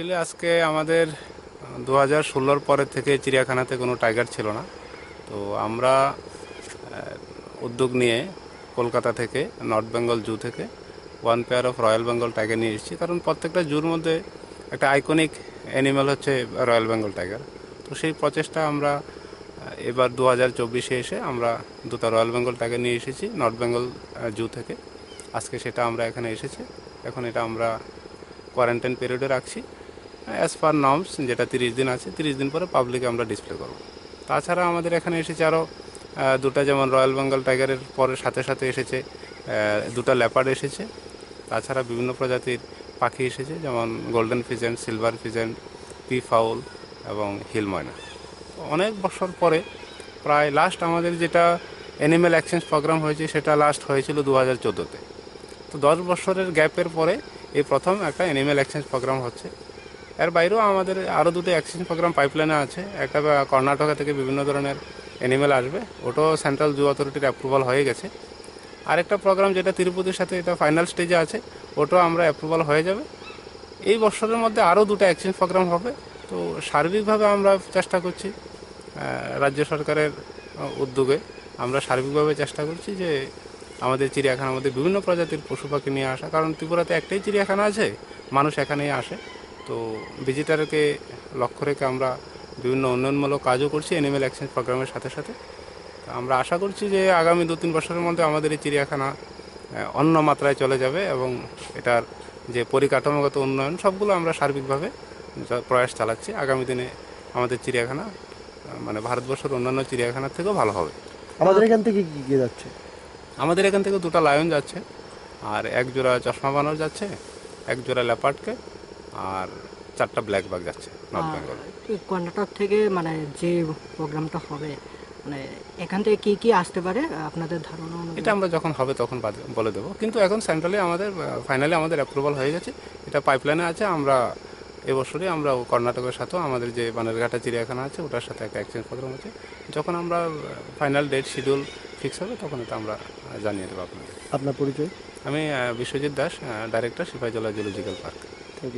Actually আজকে আমাদের দু হাজার ষোলোর পরের থেকে চিড়িয়াখানাতে কোনো টাইগার ছিল না। তো আমরা উদ্যোগ নিয়ে কলকাতা থেকে, নর্থ বেঙ্গল জু থেকে one pair of royal Bengal tiger নিয়ে এসেছি। কারণ প্রত্যেকটা জুর মধ্যে একটা আইকনিক অ্যানিম্যাল হচ্ছে রয়্যাল বেঙ্গল টাইগার। তো সেই প্রচেষ্টা আমরা এবার দু হাজার চব্বিশে এসে আমরা দুটো রয়্যাল বেঙ্গল টাইগার নিয়ে এসেছি নর্থ বেঙ্গল জু থেকে। আজকে সেটা আমরা এখানে এসেছি। এখন এটা আমরা কোয়ারেন্টাইন পিরিয়ডে রাখছি। অ্যাজ পার নর্মস যেটা তিরিশ দিন আছে, তিরিশ দিন পরে পাবলিকে আমরা ডিসপ্লে করব। তাছাড়া আমাদের এখানে এসেছে আরও দুটা যেমন রয়্যাল বেঙ্গল টাইগারের পরে সাথে সাথে এসেছে দুটো ল্যাপার্ড এসেছে। তাছাড়া বিভিন্ন প্রজাতির পাখি এসেছে, যেমন golden pheasant silver pheasant peafowl এবং হিল ময়না অনেক বছর পরে, প্রায় লাস্ট আমাদের যেটা অ্যানিম্যাল এক্সচেঞ্জ প্রোগ্রাম হয়েছে, সেটা লাস্ট হয়েছিল দু হাজার চোদ্দোতে। তো দশ বছরের গ্যাপের পরে এই প্রথম একটা অ্যানিম্যাল এক্সচেঞ্জ প্রোগ্রাম হচ্ছে। এর বাইরেও আমাদের আরও দুটো এক্সচেঞ্জ প্রোগ্রাম পাইপলাইনে আছে। একটা কর্ণাটকা থেকে বিভিন্ন ধরনের অ্যানিমেল আসবে। ওটাও সেন্ট্রাল জু অথরিটির অ্যাপ্রুভাল হয়ে গেছে। আরেকটা প্রোগ্রাম যেটা তিরুপতির সাথে এটা ফাইনাল স্টেজে আছে, ওটাও আমরা অ্যাপ্রুভাল হয়ে যাবে। এই বছরের মধ্যে আরও দুটো এক্সচেঞ্জ প্রোগ্রাম হবে। তো সার্বিকভাবে আমরা চেষ্টা করছি রাজ্য সরকারের উদ্যোগে আমরা সার্বিকভাবে চেষ্টা করছি যে আমাদের চিড়িয়াখানার মধ্যে বিভিন্ন প্রজাতির পশু পাখি নিয়ে আসা। কারণ ত্রিপুরাতে একটাই চিড়িয়াখানা আছে, মানুষ এখানেই আসে। তো ভিজিটারকে লক্ষ্য রেখে আমরা বিভিন্ন উন্নয়নমূলক কাজও করছি অ্যানিমেল এক্সচেঞ্জ প্রোগ্রামের সাথে সাথে। তো আমরা আশা করছি যে আগামী দু তিন বছরের মধ্যে আমাদের এই চিড়িয়াখানা অন্য মাত্রায় চলে যাবে এবং এটার যে পরিকাঠামোগত উন্নয়ন সবগুলো আমরা সার্বিকভাবে প্রয়াস চালাচ্ছি। আগামী দিনে আমাদের চিড়িয়াখানা মানে ভারতবর্ষের অন্যান্য চিড়িয়াখানার থেকেও ভালো হবে। আমাদের এখান থেকে কি কি যাচ্ছে? আমাদের এখান থেকে দুটো লায়ন যাচ্ছে আর এক জোড়া চশমা বানর যাচ্ছে এক জোড়া লেপার্ডকে আর চারটা ব্ল্যাক বাগ যাচ্ছে নর্থ বেঙ্গল। কর্ণাটক থেকে মানে যে প্রোগ্রামটা হবে মানে এখান থেকে কি কি আসতে পারে? আপনাদের ধারণা এটা আমরা যখন হবে তখন বলে দেবো। কিন্তু এখন সেন্ট্রালি আমাদের ফাইনালি আমাদের অ্যাপ্রুভাল হয়ে গেছে। এটা পাইপলাইনে আছে। আমরা এবছরই আমরা কর্ণাটকের সাথেও আমাদের যে বানেরঘাটা চিড়িয়াখানা আছে ওটার সাথে একটা এক্সচেঞ্জ প্রোগ্রাম আছে। যখন আমরা ফাইনাল ডেট শিডিউল ফিক্স হবে তখন এটা আমরা জানিয়ে দেবো আপনাদের। আপনার পরিচয়? আমি Biswajit Das director Sepahijala zoological park